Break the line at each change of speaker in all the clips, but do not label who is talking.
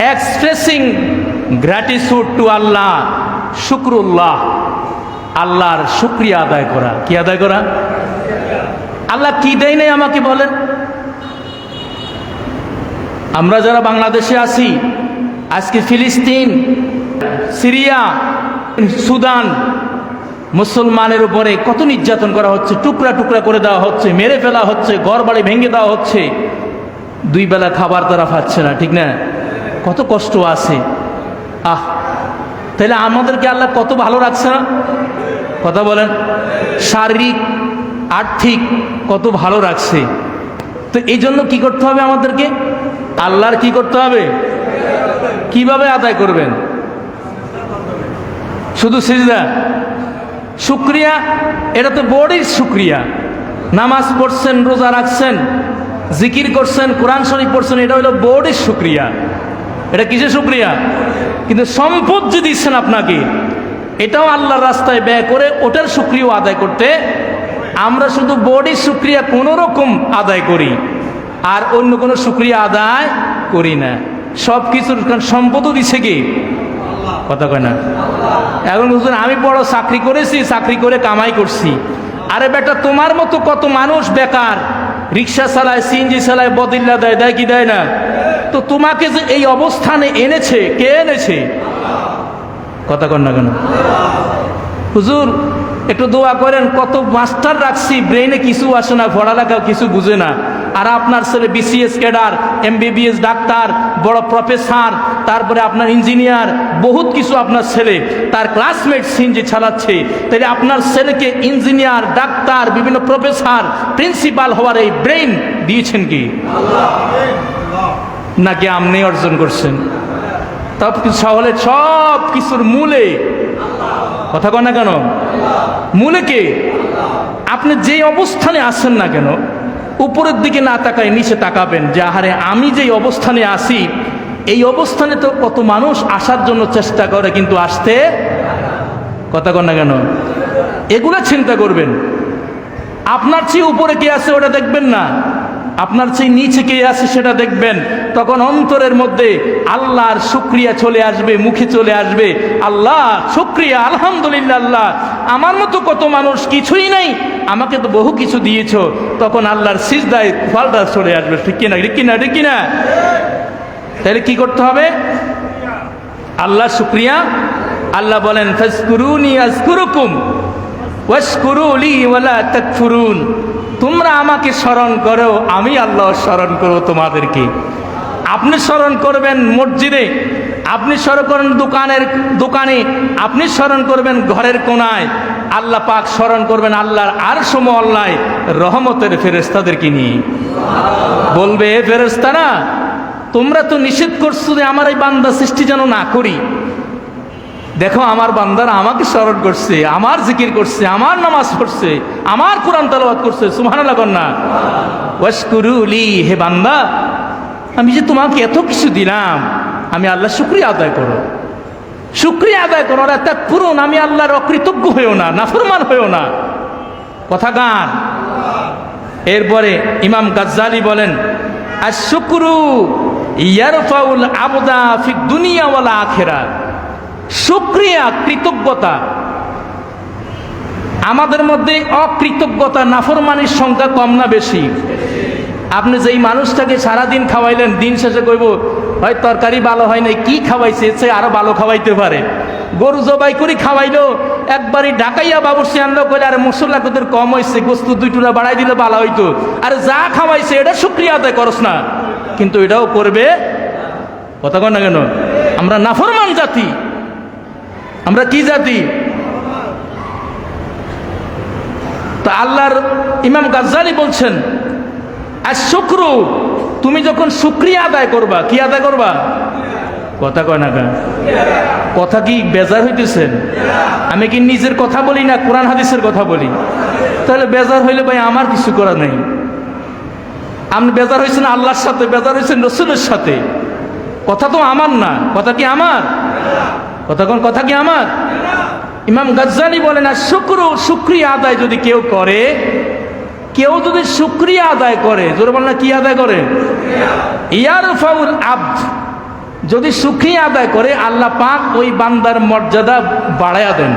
Expressing গ্র্যাটিসুড two আল্লাহ শুক্রুল্লাহ আল্লাহর শুক্রিয়া আদায় করা। কি আদায় করা? আল্লাহ কি দেয় নাই আমাকে বলেন? আমরা যারা বাংলাদেশে আছি, আজকে ফিলিস্তিন, সিরিয়া, সুদান, মুসলমানের উপরে কত নির্যাতন করা হচ্ছে, টুকরা টুকরা করে দেওয়া হচ্ছে, মেরে ফেলা হচ্ছে ঘর বাড়ি ভেঙে দেওয়া হচ্ছে, দুই বেলা খাবার তারা পাচ্ছে না, ঠিক না? কত কষ্ট আছে। আহ তাহলে আমাদেরকে আল্লাহ কত ভালো রাখছে না? কথা বলেন, শারীরিক, আর্থিক কত ভালো রাখছে। তো এই জন্য কি করতে হবে আমাদেরকে? আল্লাহর কি করতে হবে? কীভাবে আদায় করবেন? শুধু সিজদা। শুক্রিয়া, এটা তো বডির শুক্রিয়া। নামাজ পড়ছেন, রোজা রাখছেন, জিকির করছেন, কোরআন শরীফ পড়ছেন, এটা হলো বডির শুক্রিয়া। এটা কিসের শুক্রিয়া? কিন্তু সম্পদ যে দিচ্ছেন আপনাকে, এটাও আল্লাহর রাস্তায় ব্যয় করে ওটার শুক্রিয়াও আদায় করতে আমরা শুধু বডির শুক্রিয়া কোনো রকম আদায় করি, আর অন্য কোনো শুক্রিয়া আদায় করি না। সব কিছুর সম্পদও দিছে কি? কথা কয় না? এখন বুঝুন আমি বড় চাকরি করেছি, চাকরি করে কামাই করছি। আরে বেটা, তোমার মতো কত মানুষ বেকার, রিক্সা চালায়, সিএনজি চালায়, বদিল্লা দেয় দেয় কি দেয় না? তো তোমাকে যে এই অবস্থানে এনেছে, কে এনেছে? কথা কন না কেন? হুজুর, একটু দোয়া করেন, কত মাস্টার রাখছি ব্রেনে কিছু আসে না, পড়ালেখা কিছু বুঝে না। আর আপনার ছেলে বিসিএস ক্যাডার এমবিবিএস ডাক্তার, বড় প্রফেসর, তারপরে আপনার ইঞ্জিনিয়ার, বহুত কিছু আপনার ছেলে। তার ক্লাসমেট সিনজি চালাচ্ছে। তাহলে আপনার ছেলেকে ইঞ্জিনিয়ার, ডাক্তার, বিভিন্ন প্রফেসর, প্রিন্সিপাল হওয়ার এই ব্রেন দিয়েছেন কি? নাকি আপনি অর্জন করছেন। সব কিছু হলে সব কিছুর মূলে? কথা কয় না কেন? মূলে কে? আপনি যে অবস্থানে আছেন না কেন, উপরের দিকে না তাকায় নিচে তাকাবেন যে, আহারে, আমি যেই অবস্থানে আসি এই অবস্থানে তো কত মানুষ আসার জন্য চেষ্টা করে, কিন্তু আসতে কথা কন না কেন? এগুলো চিন্তা করবেন। আপনার চেয়ে উপরে কে আছে ওটা দেখবেন না। আপনার সেই নিচে কে আছে সেটা দেখবেন। তখন অন্তরের মধ্যে আল্লাহর শুক্রিয়া চলে আসবে, মুখে চলে আসবে। আল্লাহ, শুক্রিয়া, আলহামদুলিল্লাহ। আল্লাহ আমার মতো কত মানুষ কিছুই নাই, আমাকে তো বহু কিছু দিয়েছ। তখন আল্লাহর সিজদায় ফলটা চলে আসবে। ঠিক কিনা ঠিক কিনা ঠিক কিনা? তাহলে কি করতে হবে? আল্লাহ শুক্রিয়া। আল্লাহ বলেন, ফাজকুরুনি, আজকুরুকুম। ওয়াশকুরুলি ওয়ালা তাকফুরুন। তোমরা আমাকে স্মরণ করো, আমি আল্লাহ স্মরণ করো তোমাদেরকে। আপনি স্মরণ করবেন মসজিদে, আপনি স্মরণ করেন দোকানের, দোকানে, আপনি স্মরণ করবেন ঘরের কোনায়। আল্লাহ পাক স্মরণ করবেন আল্লাহর আর সময় রহমতের ফেরেস্তাদেরকে নিয়ে। বলবে ফেরেস্তারা তোমরা তো নিষেধ করছ যে আমার এই বান্দা সৃষ্টি যেন না করি। দেখো, আমার বান্দারা আমাকে স্মরণ করছে, আমার জিকির করছে, আমার নামাজ পড়ছে, আমার কোরআন তালাবাদ করছে সুমান লাগন না। ওয়াসকুরুলি হে বান্দা, আমি যে তোমাকে এত কিছু দিলাম, আমি আল্লাহ শুক্রিয়া আদায় করো। শুক্রিয়া আদায় করো, আর ত্যাগ পূরণ, আমি আল্লাহর অকৃতজ্ঞ হয়েও না, নাফরমান হয়েও না। কথা গান এরপরে ইমাম গাজ্জালি বলেন আর শুক্রু ইয়ারফাউল আবদা ফিক দুনিয়াওয়ালা আখেরা শুক্রিয়া কৃতজ্ঞতা। আমাদের মধ্যে অকৃতজ্ঞতা, নাফরমানির সংখ্যা কম না বেশি। আপনি যেই মানুষটাকে সারাদিন খাওয়াইলেন, দিন শেষে কইব হয় তরকারি ভালো হয় নাই, কি খাওয়াইছে? সে আরও ভালো খাওয়াইতে পারে। গরু জবাই করে খাওয়াইলো, একবারই ঢাকাইয়া বাবুর্চি আনলো, কইলে, আর, মশলা তোদের কম হয়েছে গোস্ত দুই টুলা বাড়াই দিলে ভালো হইতো। আর, যা খাওয়াইছে, এটা শুক্রিয়া আদায় করস না। কিন্তু এটাও করবে, কথা কয় না কেন? আমরা নাফরমান জাতি। আমরা কি জাতি? তা আল্লাহর ইমাম গাজ্জালি বলছেন আর শুক্রু তুমি যখন শুক্রিয়া আদায় করবা, কি আদায় করবা? কথা কয় না কথা কি বেজার হইতেছেন আমি কি নিজের কথা বলি না কোরআন হাদিসের কথা বলি? তাহলে বেজার হইলে ভাই আমার কিছু করা নেই। আপনি বেজার হয়েছেন আল্লাহর সাথে, বেজার হয়েছেন রসুলের সাথে। কথা তো আমার না, কথা কি আমার? কোন কথা কি আমার? ইমাম গাজ্জালি বলেন, আর শুক্র, শুক্রিয়া আদায় যদি কেউ করে, কেউ যদি শুক্রিয়া আদায় করে, জোরে না, কি আদায় করে? ইয়ার ফাউল আব্দ। যদি সুক্রিয়া আদায় করে, আল্লাহ পাক ওই বান্দার মর্যাদা বাড়ায়া দেন।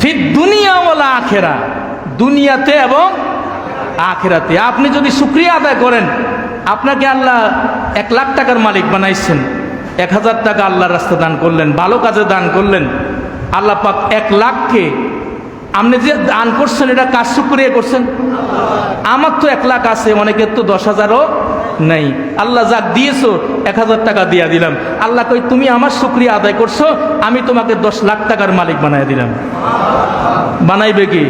ফির দুনিয়া ওলা আখেরা। দুনিয়াতে এবং আখেরাতে। আপনি যদি সুক্রিয়া আদায় করেন, আপনাকে আল্লাহ এক লাখ টাকার মালিক বানাইছেন। এক হাজার টাকা আল্লাহর রাস্তা দান করলেন, ভালো কাজে দান করলেন। আল্লাহ পাক এক লাখকে, আপনি যে দান করছেন, এটা কাজ সুক্রিয়া করছেন? আমার তো এক লাখ আছে, অনেকের তো দশ হাজারও নেই। আল্লাহ যাক দিয়েছ, এক হাজার টাকা দিয়া দিলাম। আল্লাহ কই তুমি আমার শুক্রিয়া আদায় করছ, আমি তোমাকে দশ লাখ টাকার মালিক বানাই দিলাম। বানাইবে কি?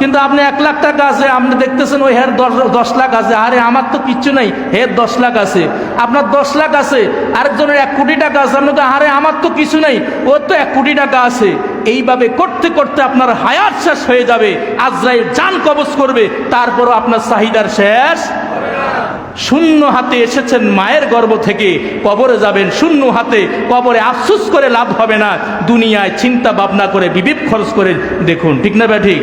কিন্তু আপনি এক লাখ টাকা আছে, আপনি দেখতেছেন ওই হের দশ লাখ আছে। আরে, আমার তো কিচ্ছু নাই হে দশ লাখ আছে। আপনার দশ লাখ আছে, আরেকজনের এক কোটি টাকা আছে। আপনি তো আরে, আমার তো কিছু নাই, ওর তো এক কোটি টাকা আছে। এইভাবে করতে করতে আপনার হায়াত শেষ হয়ে যাবে, আজরাইল জান কবজ করবে, তারপরও আপনার চাহিদার শেষ শূন্য হাতে এসেছেন মায়ের গর্ব থেকে। কবরে যাবেন শূন্য হাতে। কবরে আফসুস করে লাভ হবে না। দুনিয়ায় চিন্তা ভাবনা করে বিবেক খরচ করে দেখুন, ঠিক না ব্যাঠিক?